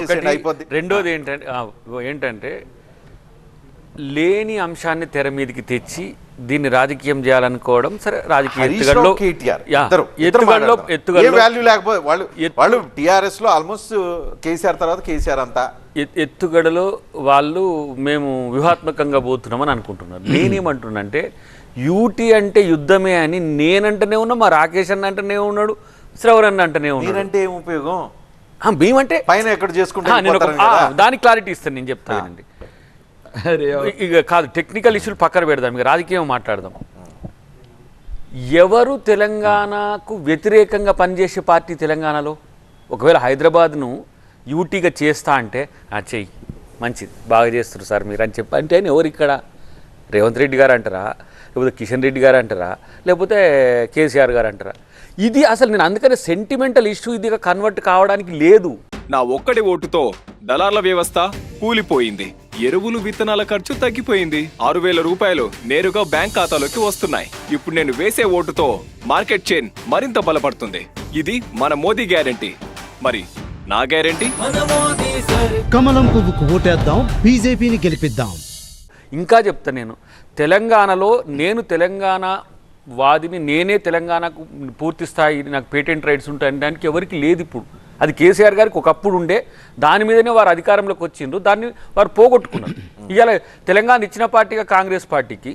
ఒకటి, అయిపోద్ది. రెండోది ఏంటంటే ఏంటంటే లేని అంశాన్ని తెర మీదకి తెచ్చి దీన్ని రాజకీయం చేయాలనుకోవడం సరే రాజకీయ ఎత్తుగడలో వాల్యూ లేకపోతే వాళ్ళు ఎత్తు- వాళ్ళు టిఆర్ఎస్లో ఆల్మోస్ట్ కేసీఆర్ తర్వాత కేసీఆర్ అంతా. ఎత్- ఎత్తుగడలో వాళ్ళు మేము వ్యూహాత్మకంగా పోతున్నామని అనుకుంటున్నారు. నేనేమంటున్నానంటే యూటీ అంటే యుద్ధమే అని నేనంటనే ఉన్నా మా రాకేష్ అన్న అంటనే ఉన్నాడు అన్న అంటనే ఉన్నాడు. ఏం ఉపయోగం? ఆ, భీమంటే పైన ఎక్కడ చేసుకుంటే. దానికి క్లారిటీ ఇస్తాను నేను చెప్తానండి ఇక కాదు టెక్నికల్ ఇష్యూలు పక్కన పెడదాం ఇక రాజకీయం మాట్లాడదాం. ఎవరు తెలంగాణకు వ్యతిరేకంగా పనిచేసే పార్టీ తెలంగాణలో? ఒకవేళ హైదరాబాద్ను యూటీగా చేస్తా అంటే "ఆ, చెయ్యి మంచిది బాగా చేస్తారు సార్ మీరు అని చెప్పి అంటే ఎవరు ఇక్కడ? రేవంత్ రెడ్డి గారు అంటారా? లేకపోతే కిషన్ రెడ్డి గారు అంటారా? లేకపోతే కేసీఆర్ గారు అంటారా? ఇది అసలు నేను అందుకనే సెంటిమెంటల్ ఇష్యూ ఇదిగా కన్వర్ట్ కావడానికి లేదు. నా ఒక్కడి ఓటుతో దళార్ల వ్యవస్థ కూలిపోయింది. ఎరువులు విత్తనాల ఖర్చు తగ్గిపోయింది. ఆరు వేల రూపాయలు నేరుగా బ్యాంక్ ఖాతాలోకి వస్తున్నాయి. ఇప్పుడు నేను వేసే ఓటుతో మార్కెట్ చైన్ మరింత బలపడుతుంది. ఇది మన మోదీ గ్యారంటీ. మరి నా గ్యారంటీ? కమలం పువ్వుకు ఓటేద్దాం బీజేపీని గెలిపిద్దాం. ఇంకా చెప్తా నేను. తెలంగాణలో నేను తెలంగాణ వాదిని నేనే తెలంగాణకు పూర్తి స్థాయి నాకు పేటెంట్ రైట్స్ ఉంటాయి దానికి ఎవరికి లేదు ఇప్పుడు. అది కేసీఆర్ గారికి ఒకప్పుడు ఉండే దాని మీదనే వారు అధికారంలోకి వచ్చిండ్రు దాన్ని వారు పోగొట్టుకున్నారు. ఇవాళ తెలంగాణ ఇచ్చిన పార్టీగా కాంగ్రెస్ పార్టీకి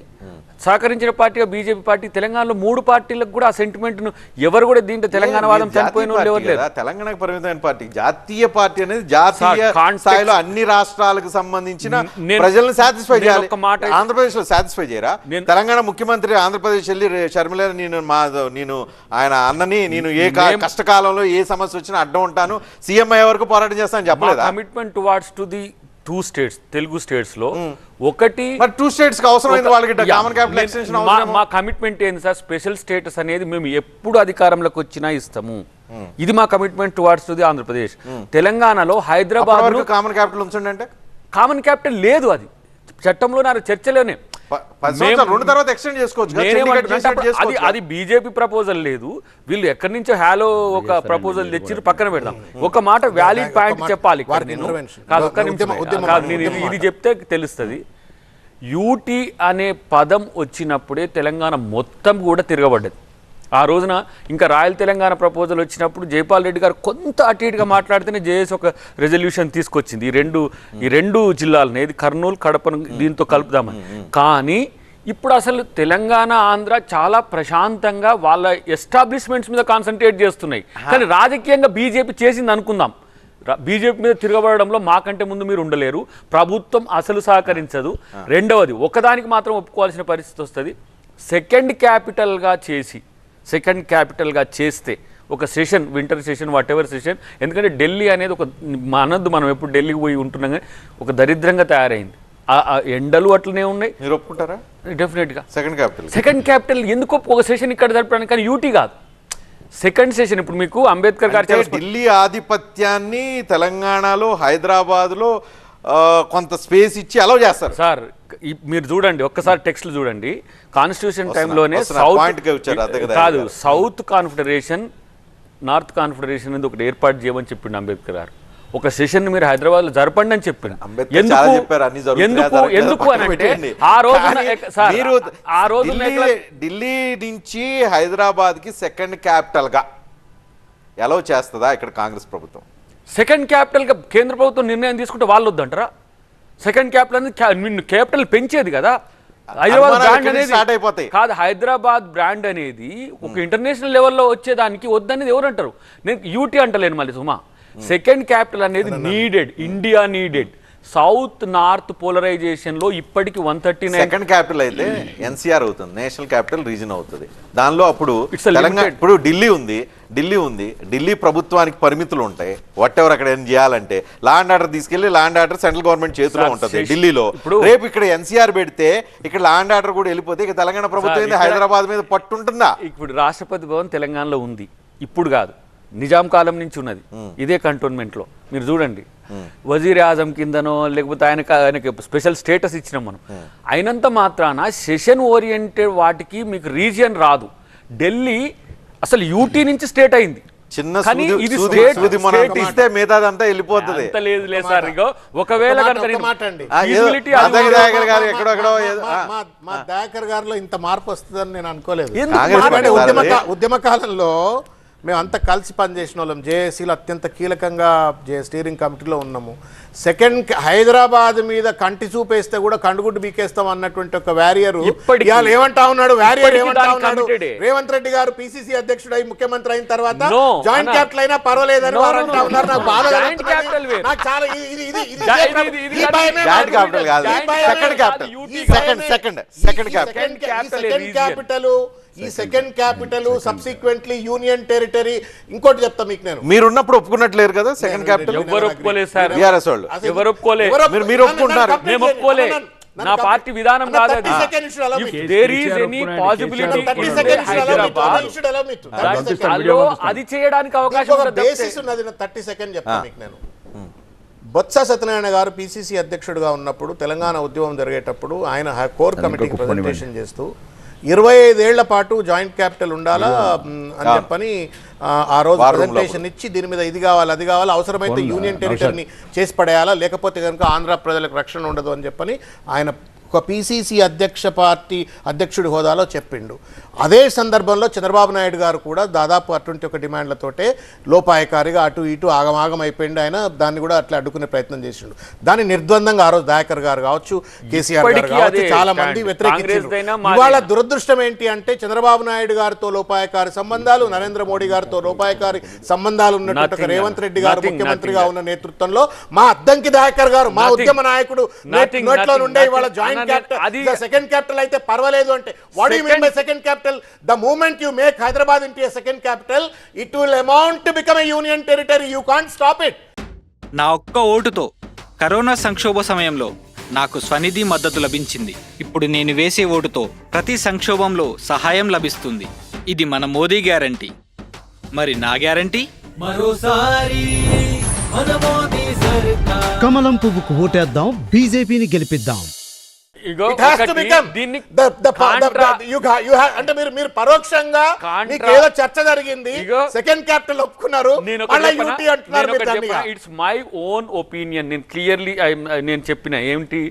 సహకరించిన పార్టీగా బీజేపీ పార్టీ తెలంగాణలో మూడు పార్టీలకు కూడా ఆ సెంటిమెంట్ను ఎవరు కూడా దీంట్లో తెలంగాణ వాదం చనిపోయిన ఎవరు కదా, తెలంగాణకు పరిమితమైన పార్టీ. జాతీయ పార్టీ అనేది జాతీయ స్థాయిలో అన్ని రాష్ట్రాలకు సంబంధించిన ప్రజలను సాటిస్ఫై చేయాలి. మాట- ఆంధ్రప్రదేశ్లో సాటిస్ఫై చేయరా? తెలంగాణ ముఖ్యమంత్రి ఆంధ్రప్రదేశ్ వెళ్ళి షర్మిల నేను మా నేను ఆయన అన్నని నేను ఏ కష్టకాలంలో ఏ సమస్య వచ్చినా అడ్డం ఉంటాను. సీఎం అయ్యే వరకు పోరాటం చేస్తానని చెప్పలేదా? Commitment towards to the two states Telugu స్టేట్స్లో ఒకటి మరి టూ స్టేట్స్ అవసరమైంది వాళ్ళకి కామన్ క్యాపిటల్ నేను- ఎక్స్టెన్షన్ మా- కమిట్మెంట్ ఏంది సార్? స్పెషల్ స్టేటస్ అనేది మేము ఎప్పుడు అధికారంలోకి వచ్చినా ఇస్తాము. ఇది మా కమిట్మెంట్ టువార్డ్స్ ది ఆంధ్రప్రదేశ్ తెలంగాణలో హైదరాబాద్ కామన్ క్యాపిటల్ ఉంచండి అంటే? కామన్ క్యాపిటల్ లేదు అది. చట్టంలో నా చర్చలోనే తర్వాత ఎక్స్టెండ్ చేసుకోవచ్చు అది బీజేపీ ప్రపోజల్ లేదు. వీళ్ళు ఎక్కడి నుంచో హ్యాలో ఒక ప్రపోజల్ తెచ్చి పక్కన పెడదాం. ఒక మాట వ్యాలిడ్ పాయింట్ చెప్పాలి నేను. intervention. కాదు ఒక్క ఉద్యమ- నిమిషం. ఉద్యమ- కాదు నేను ఇది- ఇది చెప్తే తెలుస్తుంది. యూటీ అనే పదం వచ్చినప్పుడే తెలంగాణ మొత్తం కూడా తిరగబడ్డది. ఆ రోజున ఇంకా రాయల్ తెలంగాణ ప్రపోజల్ వచ్చినప్పుడు జైపాల్ రెడ్డి గారు కొంత అటు ఇటుగా మాట్లాడితేనే జేఎస్ ఒక రెజల్యూషన్ తీసుకొచ్చింది. ఈ రెండు ఈ రెండు జిల్లాలను ఏది కర్నూలు కడపను దీంతో కలుపుదామని కానీ ఇప్పుడు అసలు తెలంగాణ ఆంధ్ర చాలా ప్రశాంతంగా వాళ్ళ ఎస్టాబ్లిష్మెంట్స్ మీద కాన్సన్ట్రేట్ చేస్తున్నాయి. కానీ రాజకీయంగా బీజేపీ చేసింది అనుకుందాం. బీజేపీ మీద తిరగబడడంలో మాకంటే ముందు మీరు ఉండలేరు. ప్రభుత్వం అసలు సహకరించదు. రెండవది ఒకదానికి మాత్రం ఒప్పుకోవాల్సిన పరిస్థితి వస్తుంది. సెకండ్ క్యాపిటల్గా చేసి సెకండ్ క్యాపిటల్గా చేస్తే ఒక session winter session whatever session ఎందుకంటే ఢిల్లీ అనేది ఒక మనద్దు మనం ఎప్పుడు ఢిల్లీకి పోయి ఉంటున్నాం కానీ ఒక దరిద్రంగా తయారైంది. ఎండలు అట్లనే ఉన్నాయి. మీరు ఒప్పుకుంటారా? డెఫినెట్గా సెకండ్ క్యాపిటల్ సెకండ్ క్యాపిటల్ ఎందుకు ఒక సెషన్ ఇక్కడ జరపడానికి కానీ యూటీ కాదు. సెకండ్ సెషన్ ఇప్పుడు మీకు అంబేద్కర్ గారు ఢిల్లీ ఆధిపత్యాన్ని తెలంగాణలో హైదరాబాద్లో కొంత స్పేస్ ఇచ్చి అలౌ చేస్తారు. సార్ మీరు చూడండి ఒక్కసారి టెక్స్ట్లు చూడండి. కాన్స్టిట్యూషన్ టైంలోనే అదే కదా. సౌత్ కాన్ఫెడరేషన్ నార్త్ కాన్ఫెడరేషన్ అనేది ఒకటి ఏర్పాటు చేయమని చెప్పిండు అంబేద్కర్ గారు. ఒక సెషన్ మీరు హైదరాబాద్లో జరపండి అని జరుగుతున్నాయా, ఎందుకు ఎందుకు అని అంటే. ఆ మీరు ఆ ఎట్లా- ఢిల్లీ నుంచి హైదరాబాద్కి సెకండ్ క్యాపిటల్గా ఎలా చేస్తుందా ఇక్కడ కాంగ్రెస్ ప్రభుత్వం? సెకండ్ క్యాపిటల్గా కేంద్ర ప్రభుత్వం నిర్ణయం తీసుకుంటే వాళ్ళు వద్దంటారా? సెకండ్ క్యాపిటల్ అనేది క్యాపిటల్ పెంచేది కదా. హైదరాబాద్ బ్రాండ్ అనేది start అయిపోతాయి? కాదు హైదరాబాద్ బ్రాండ్ అనేది ఒక ఇంటర్నేషనల్ లెవెల్లో వచ్చేదానికి వద్దనేది ఎవరు అంటారు? నేను యూటీ అంటలేను మళ్ళీ సుమా. సెకండ్ క్యాపిటల్ అనేది needed India needed south north పోలరైజేషన్లో ఇప్పటికి one thirty nine second capital అయితే ఎన్సీఆర్ అవుతుంది. నేషనల్ క్యాపిటల్ రీజన్ అవుతుంది. దానిలో అప్పుడు తెలంగాణ ఇప్పుడు ఢిల్లీ ఉంది. ఢిల్లీ ఉంది. ఢిల్లీ ప్రభుత్వానికి పరిమితులు ఉంటాయి. వాట్ ఎవర్ అక్కడ ఏం చేయాలంటే లాండ్ ఆర్డర్ తీసుకెళ్ళి law and order central government చేతిలో ఉంటుంది ఢిల్లీలో. రేపు ఇక్కడ ఎన్సీఆర్ పెడితే ఇక్కడ లాండ్ ఆర్డర్ కూడా వెళ్ళిపోతే ఇక తెలంగాణ ప్రభుత్వం హైదరాబాద్ మీద పట్టుంటుందా? ఇప్పుడు రాష్ట్రపతి భవన్ తెలంగాణలో ఉంది. ఇప్పుడు కాదు. నిజాం కాలం నుంచి ఉన్నది. ఇదే కంటోన్మెంట్లో. మీరు చూడండి. వజీర్ ఆజం కిందనో లేకపోతే ఆయనకు ఆయనకి స్పెషల్ స్టేటస్ ఇచ్చినాం మనం. అయినంత మాత్రాన సెషన్ ఓరియంటెడ్ వాటికి మీకు రీజియన్ రాదు. ఢిల్లీ అసలు యూటీ నుంచి స్టేట్ అయింది. చిన్న తీస్తే మిగతాదంతా వెళ్ళిపోతుంది. లేదు లేదు సార్ ఇగో. ఒకవేళ మా దయాకర్ గారిలో ఇంత మార్పు వస్తుందని నేను అనుకోలేదు. ఉద్యమ కాలంలో మేము అంతా కలిసి పనిచేసిన వాళ్ళం. జేఏసీలో అత్యంత కీలకంగా జే స్టీరింగ్ కమిటీలో ఉన్నాము. సెకండ్ హైదరాబాద్ మీద కంటి చూపేస్తే కూడా కండుగుడ్డు బీకేస్తాం అన్నటువంటి ఒక వ్యారియర్ ఇప్పటికీ- ఇవాళ ఏమంటా ఉన్నాడు వ్యారియర్ ఏమంటా ఉన్నాడు. రేవంత్ రెడ్డి గారు పిసిసి అధ్యక్షుడు అయి ముఖ్యమంత్రి అయిన తర్వాత జాయింట్. క్యాపిటల్ అయినా పర్వాలేదని వారు అంటా ఉన్నారు. నాకు. బాధ. నాకు చాలా ఇది ఇది ఇది second capital second second capital ఈ second capital subsequently union territory ఇంకోటి చెప్తా మీకు నేను. మీరున్నప్పుడు ఒప్పుకున్నట్లేరు కదా సెకండ్ క్యాపిటల్ ఒప్పుకోలేదు సార్. బీఆర్ఎస్ వాళ్ళు ఎవరు ఒప్పుకోలే. మీరు- మీరు ఒప్పుకుంటున్నారు. మేము ఒప్పుకోలే. నా పార్టీ విధానం కాదు 30 అది. seconds should allow me If to. there is any possibility అన్న, 30 in seconds should allow me to. Hyderabad అన్న, should allow me to. 30 దాంట్లో seconds. అల్లో అది చేయడానికి అవకాశం థర్టీ సెకండ్ చెప్తా మీకు నేను బొత్స సత్యనారాయణ గారు పిసిసి అధ్యక్షుడిగా ఉన్నప్పుడు తెలంగాణ ఉద్యమం జరిగేటప్పుడు ఆయన హ- కోర్ కమిటీకి ప్రజెంటేషన్ చేస్తూ ఇరవై ఐదేళ్ళ పాటు జాయింట్ క్యాపిటల్ ఉండాలా? అని చెప్పని ఆ, రోజు ప్రజెంటేషన్ ఇచ్చి దీని మీద ఇది కావాలి అది కావాలి అవసరమైతే యూనియన్ టెరిటరీని చేసి పడేయాలా? లేకపోతే కనుక ఆంధ్ర ప్రజలకు రక్షణ ఉండదు అని చెప్పని ఆయన ఒక పిసిసి అధ్యక్ష పార్టీ అధ్యక్షుడి హోదాలో చెప్పిండు అదే సందర్భంలో చంద్రబాబు నాయుడు గారు కూడా దాదాపు అటువంటి ఒక డిమాండ్లతోటే లోపాయకారిగా అటు ఇటు ఆగమాగం అయిపోయింది ఆయన దాన్ని కూడా అట్లా అడ్డుకునే ప్రయత్నం చేసిండు దాన్ని నిర్ద్వందంగా ఆ రోజు దయాకర్ గారు కావచ్చు కేసీఆర్ గారు కావచ్చు చాలా. మంది వ్యతిరేకించారు. ఇవాళ దురదృష్టం ఏంటి అంటే చంద్రబాబు నాయుడు గారితో లోపాయకారి సంబంధాలు నరేంద్ర మోడీ గారితో లోపాయకారి సంబంధాలు ఉన్నటువంటి రేవంత్ రెడ్డి గారు ముఖ్యమంత్రిగా. ఉన్న నేతృత్వంలో మా అద్దంకి దయాకర్ గారు మా. ఉద్యమ నాయకుడు నోట్లో నుండే ఇవాళ nothing. సెకండ్ క్యాపిటల్ అయితే పర్వాలేదు అంటే what you mean by second capital the moment you make Hyderabad into second capital it will amount become a union territory you can't stop it నా ఒక్క ఓటుతో కరోనా సంక్షోభ సమయంలో నాకు స్వనిధి మద్దతు లభించింది. ఇప్పుడు నేను వేసే ఓటుతో ప్రతి సంక్షోభంలో సహాయం లభిస్తుంది. ఇది మన మోదీ గ్యారంటీ. మరి నా గ్యారంటీ? మరోసారి మన మోదీ సర్కార్ కమలం పువ్వుకు ఓటేద్దాం బీజేపీని గెలిపిద్దాం. అంటే మీరు మీరు పరోక్షంగా ఏదో చర్చ జరిగింది సెకండ్ క్యాపిటల్ ఒప్పుకున్నారు ఇట్స్ మై ఓన్ ఒపీనియన్ నేను క్లియర్లీ నేను చెప్పిన ఏమిటి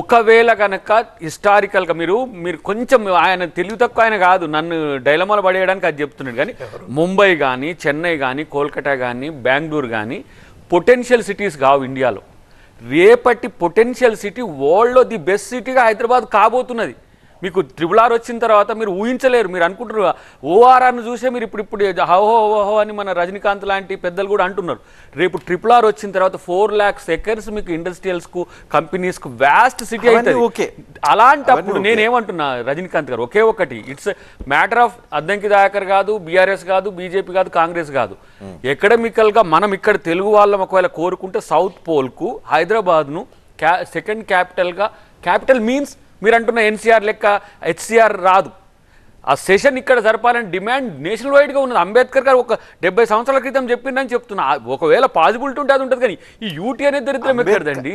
ఒకవేళ కనుక హిస్టారికల్గా మీరు మీరు కొంచెం ఆయన తెలివి తక్కువ ఆయన కాదు నన్ను డైలమాలో పడేయడానికి అది చెప్తున్నాడు. కానీ ముంబై కానీ చెన్నై కానీ కోల్కతా కానీ బెంగళూరు కానీ పొటెన్షియల్ సిటీస్ కావు ఇండియాలో. రేపటి పొటెన్షియల్ సిటీ వరల్డ్లో ది బెస్ట్ సిటీగా హైదరాబాద్ కాబోతున్నది. మీకు ట్రిపుల్ ఆర్ వచ్చిన తర్వాత మీరు ఊహించలేరు మీరు అనుకుంటారు ఓఆర్ఆర్ను చూసే మీరు ఇప్పుడు ఇప్పుడు హోహో ఓహో అని మన రజనీకాంత్ లాంటి పెద్దలు కూడా అంటున్నారు. రేపు ట్రిపుల్ ఆర్ వచ్చిన తర్వాత ఫోర్ ల్యాక్స్ ఎకర్స్ మీకు ఇండస్ట్రియల్స్కు కంపెనీస్కు వ్యాస్ట్ సిటీ అవుతుంది. ఓకే. అలాంటప్పుడు. నేనేమంటున్నా రజనీకాంత్ గారు ఒకే ఒకటి. It's matter of Addanki Dayakar కాదు బీఆర్ఎస్ కాదు బీజేపీ కాదు కాంగ్రెస్ కాదు. ఎకడమికల్గా మనం ఇక్కడ తెలుగు వాళ్ళం ఒకవేళ కోరుకుంటే సౌత్ పోల్కు హైదరాబాద్ను క్యా సెకండ్ క్యాపిటల్గా క్యాపిటల్ మీన్స్ మీరు అంటున్న ఎన్సీఆర్ లెక్క హెచ్సిఆర్ రాదు. ఆ సెషన్ ఇక్కడ జరపాలని డిమాండ్ నేషనల్ వైడ్గా ఉన్నది. అంబేద్కర్ గారు ఒక డెబ్బై సంవత్సరాల క్రితం చెప్పిందని చెప్తున్నా. ఒకవేళ పాసిబిలిటీ ఉంటే అది ఉంటుంది కానీ ఈ యూటీ అనేది దరిద్రం ఎక్కడదండి?